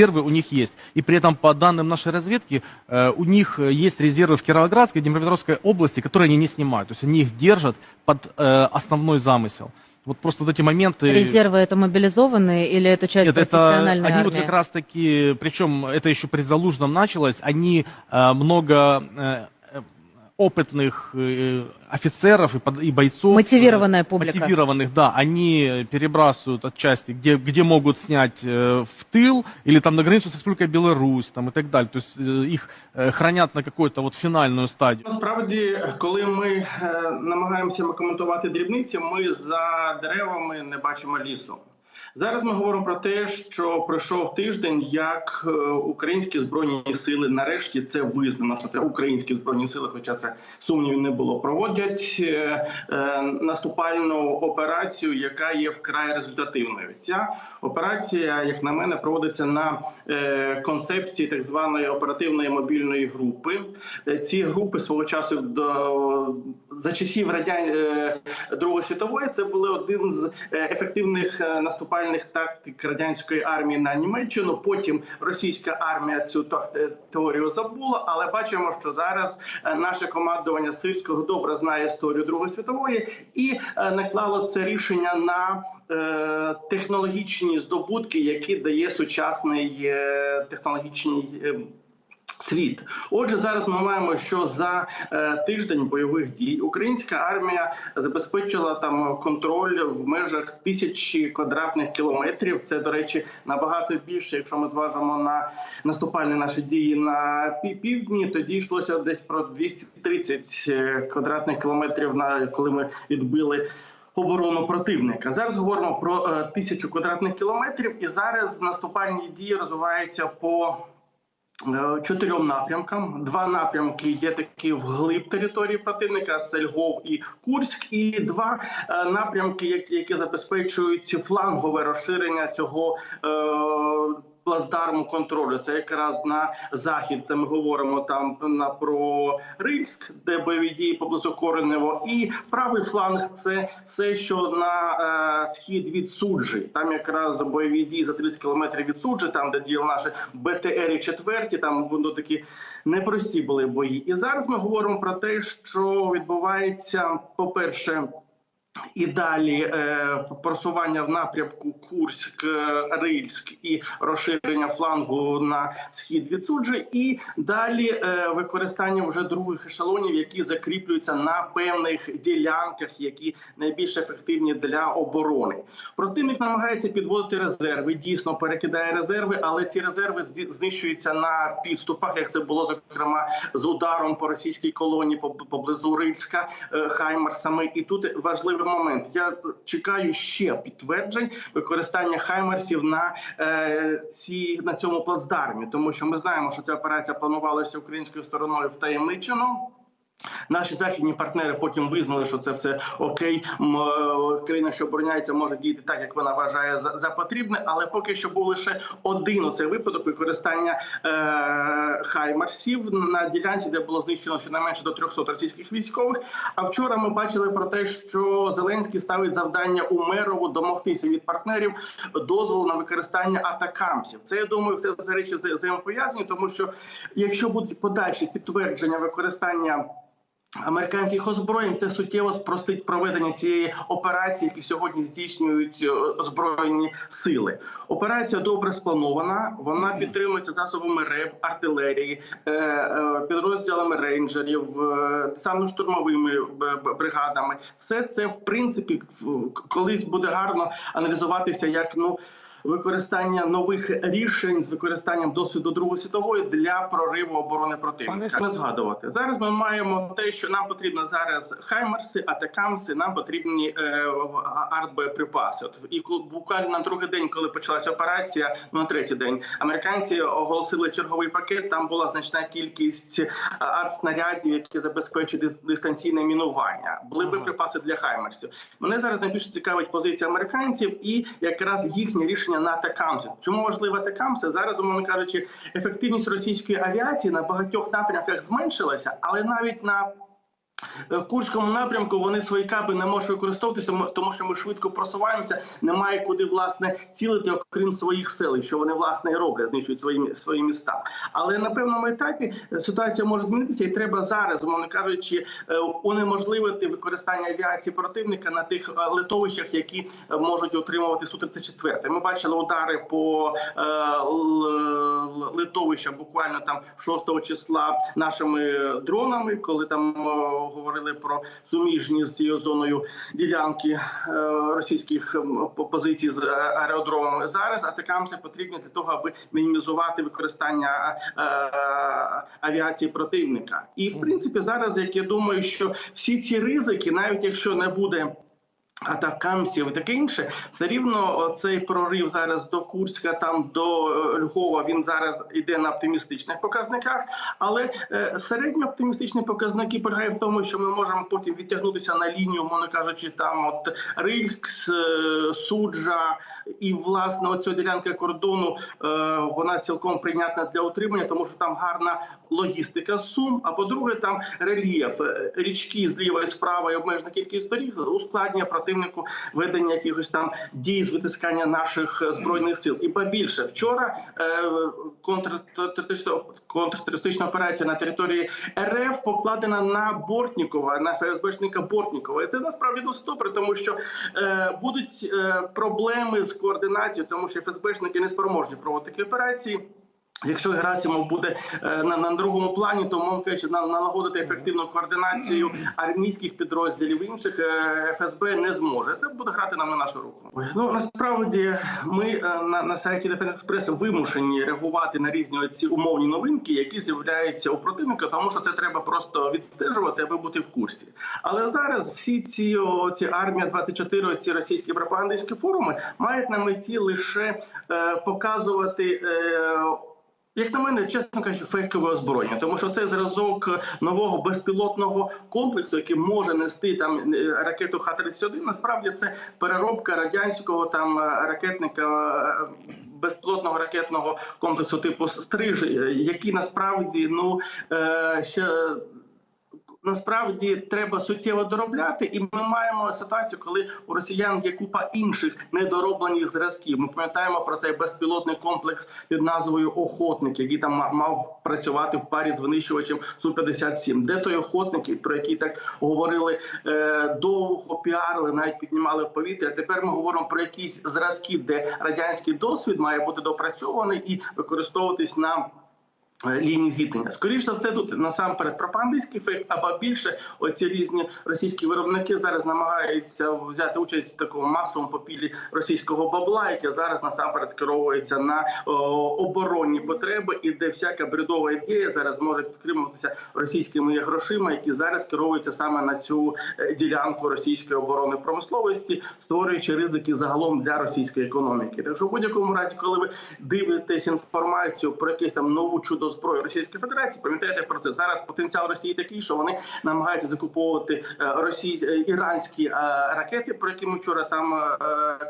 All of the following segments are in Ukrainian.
резервы у них есть. И при этом, по данным нашей разведки, э, у них э, есть резервы в Кировоградской, Днепропетровской области, которые они не снимают. То есть они их держат под э, основной замысел. Вот просто вот эти моменты... Резервы это мобилизованные или это часть Нет, это профессиональной они вот армии? как раз таки, причем это еще при Залужном началось, они э, много э, э, опытных э, офицеров и, под- и бойцов. Мотивированная э, публика. Мотивированных, да. Они перебрасывают отчасти, где, где могут снять э, в тыл или там на границу с Республикой Беларусь там, и так далее. То есть э, их э, хранят на какую-то вот финальную стадию. Насправді, коли ми е, намагаємося коментувати дрібниці, ми за деревами не бачимо лісу. Зараз ми говоримо про те, що пройшов тиждень, як е, українські збройні сили нарешті це визнано, що це українські збройні сили, хоча це сумнівів не було. Проводять е, е, наступальну операцію, яка є вкрай результативною. Ця операція, як на мене, проводиться на концепції так званої оперативної мобільної групи. Ці групи свого часу до за часів радян е, Другої світової це були один з е, ефективних е, наступальних тактик радянської армії на Німеччину. Потім російська армія цю теорію забула, але бачимо, що зараз наше командування сирського добре знає історію Другої світової і наклало це рішення на технологічні здобутки, які дає сучасний технологічний. Світ, отже, зараз ми маємо, що за е, тиждень бойових дій українська армія забезпечила там контроль в межах тисячі квадратних кілометрів. Це до речі набагато більше, якщо ми зважимо на наступальні наші дії на півдні. Тоді йшлося десь про 230 е, квадратних кілометрів на коли ми відбили. Оборону противника зараз говоримо про е, тисячу квадратних кілометрів, і зараз наступальні дії розвиваються по чотирьом напрямкам. Два напрямки є такі вглиб території противника: це Львов і Курськ, і два е, напрямки, які, які забезпечують флангове розширення цього. Плацдарму контролю це якраз на захід. Це ми говоримо там на про Рильськ, де бойові дії поблизу Коренево, і правий фланг це все, що на е, схід від суджі. Там якраз бойові дії за 30 кілометрів від суджі, там де діяли наші БТР четверті. Там воно такі непрості були бої. І зараз ми говоримо про те, що відбувається, по перше. І далі е, просування в напрямку Курськ, Рильськ і розширення флангу на схід від суджі, і далі е, використання вже других ешелонів, які закріплюються на певних ділянках, які найбільш ефективні для оборони. Противник намагається підводити резерви, дійсно перекидає резерви, але ці резерви знищуються на підступах, як це було зокрема з ударом по російській колонії поб- поблизу Рильська е, Хаймарсами. І тут важливий момент. Я чекаю ще підтверджень використання хаймерсів на е, ці на цьому плацдармі, тому що ми знаємо, що ця операція планувалася українською стороною втаємничено. Наші західні партнери потім визнали, що це все окей. Е, Країна, що обороняється, може діяти так, як вона вважає за, за потрібне. Але поки що був лише один оцей випадок використання е, хаймарсів на ділянці, де було знищено щонайменше до 300 російських військових. А вчора ми бачили про те, що Зеленський ставить завдання Умерову домогтися від партнерів дозволу на використання атакамсів. Це я думаю, все за речі вза- взаємопов'язані, тому що якщо будуть подальші підтвердження використання. Американських озброєнь це суттєво спростить проведення цієї операції, які сьогодні здійснюють е, збройні сили. Операція добре спланована. Вона підтримується засобами РЕБ, артилерії, е, е, підрозділами рейнджерів, саме штурмовими бригадами. Все це в принципі колись буде гарно аналізуватися як ну. Використання нових рішень з використанням досвіду Другої світової для прориву оборони противника. Не згадувати зараз. Ми маємо те, що нам потрібно зараз хаймерси, атакамси. Нам потрібні е, артбоєприпаси. От і буквально на другий день, коли почалася операція, ну на третій день американці оголосили черговий пакет. Там була значна кількість е, артснарядів, які забезпечують дистанційне мінування. Були Ага. боєприпаси для хаймерсів. Мене зараз найбільше цікавить позиція американців і якраз їхнє рішення на атакамси. Чому важливо атакамси? Зараз, умовно кажучи, ефективність російської авіації на багатьох напрямках зменшилася, але навіть на В Курському напрямку вони свої каби не можуть використовуватися, тому, що ми швидко просуваємося. Немає куди власне цілити, окрім своїх сел, що вони власне і роблять, знищують свої, свої міста. Але на певному етапі е, ситуація може змінитися, і треба зараз, умовно кажучи, е, унеможливити використання авіації противника на тих е, литовищах, які е, можуть отримувати су 34 Ми бачили удари по е, л- л- буквально там 6 числа нашими дронами, коли там говорили про суміжні з цією зоною ділянки е, російських позицій з е, аеродромами. Зараз атакамси потрібні для того, аби мінімізувати використання е, авіації противника. І в принципі, зараз як я думаю, що всі ці ризики, навіть якщо не буде. Атакамсів таке інше, все рівно цей прорив зараз до Курська, там до е, Львова, він зараз йде на оптимістичних показниках. Але е, середньо оптимістичні показники полягають в тому, що ми можемо потім відтягнутися на лінію, мовно кажучи, там от Рильськ, Суджа і власне оця ділянка кордону е, вона цілком прийнятна для утримання, тому що там гарна логістика сум. А по-друге, там рельєф Е, річки зліва і справа і обмежена кількість доріг ускладнює противнику ведення якихось там дій з витискання наших е, збройних сил. І ба більше вчора е, контртерористична- контртерористична операція на території РФ покладена на Бортнікова, на ФСБшника Бортнікова. І це насправді досить добре, тому що е, будуть е, проблеми з координацією, тому що ФСБшники не спроможні проводити такі операції. Якщо Герасимов буде е, на, на другому плані, то кажучи, налагодити ефективну координацію армійських підрозділів інших е, ФСБ не зможе. Це буде грати нам на нашу руку. Ну насправді ми е, на, на сайті Express вимушені реагувати на різні ці умовні новинки, які з'являються у противника, тому що це треба просто відстежувати, аби бути в курсі. Але зараз всі ці, о, ці армія 24 ці російські пропагандистські форуми мають на меті лише е, показувати. Е, як на мене, чесно кажучи, фейкове озброєння, тому що це зразок нового безпілотного комплексу, який може нести там е, ракету Х-31, Насправді це переробка радянського там е, ракетника. е, Безпілотного ракетного комплексу типу стриж, який насправді ну ще насправді треба суттєво доробляти, і ми маємо ситуацію, коли у росіян є купа інших недороблених зразків. Ми пам'ятаємо про цей безпілотний комплекс під назвою Охотник, який там ма- мав працювати в парі з винищувачем су 57 Де той охотник, про який так говорили е, довго піарили, навіть піднімали в повітря. Тепер ми говоримо про якісь зразки, де радянський досвід має бути допрацьований і використовуватись на лінії зіткнення. Скоріше за все, тут насамперед пропагандистський фейк, або більше оці різні російські виробники зараз намагаються взяти участь в такому масовому попілі російського бабла, яке зараз насамперед скеровується на о, оборонні потреби, і де всяка бредова ідея зараз може підтримуватися російськими грошима, які зараз скеровуються саме на цю е, ділянку російської оборони промисловості, створюючи ризики загалом для російської економіки. Так що в будь-якому разі, коли ви дивитесь інформацію про якесь там нову чудо зброю Російської Федерації, пам'ятаєте про це зараз. Потенціал Росії такий, що вони намагаються закуповувати е, росій... е, іранські е, ракети, про які ми вчора там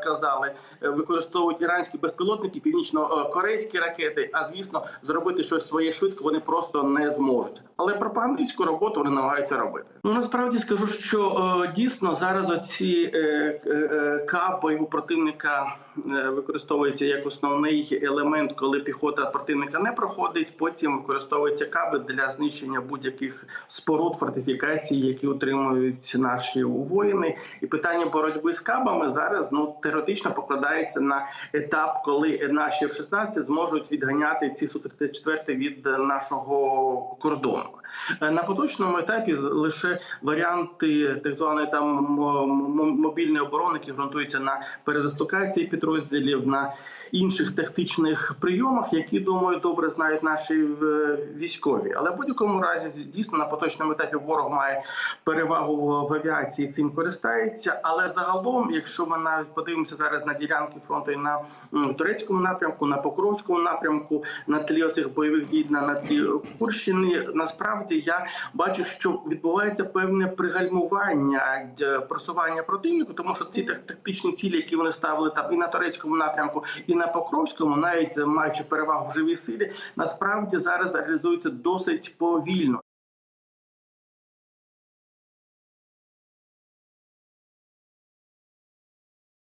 казали. Використовують іранські безпілотники, північно-корейські ракети. А звісно, зробити щось своє швидко вони просто не зможуть. Але пропагандистську роботу вони намагаються робити. Ну насправді скажу, що дійсно зараз оці е, у противника використовуються як основний елемент, коли піхота противника не проходить. Використовуються каби для знищення будь-яких споруд фортифікацій, які утримують наші воїни. І питання боротьби з кабами зараз ну теоретично покладається на етап, коли наші F-16 зможуть відганяти ці су 34 від нашого кордону. Е, На поточному етапі лише варіанти так званої там мобільної оборони, які ґрунтуються на передислокації підрозділів, на інших тактичних прийомах, які думаю добре знають наші е, військові. Але в будь-якому разі дійсно на поточному етапі ворог має перевагу в- авіації, цим користається. Але загалом, якщо ми навіть подивимося зараз на ділянки фронту і на турецькому напрямку, на Покровському напрямку, на тлі оцих бойових дій на тлі Курщини, насправді я бачу, що відбувається певне пригальмування просування противнику, тому що ці тактичні цілі, які вони ставили там і на турецькому напрямку, і на Покровському, навіть маючи перевагу в живій силі, насправді зараз реалізуються досить повільно.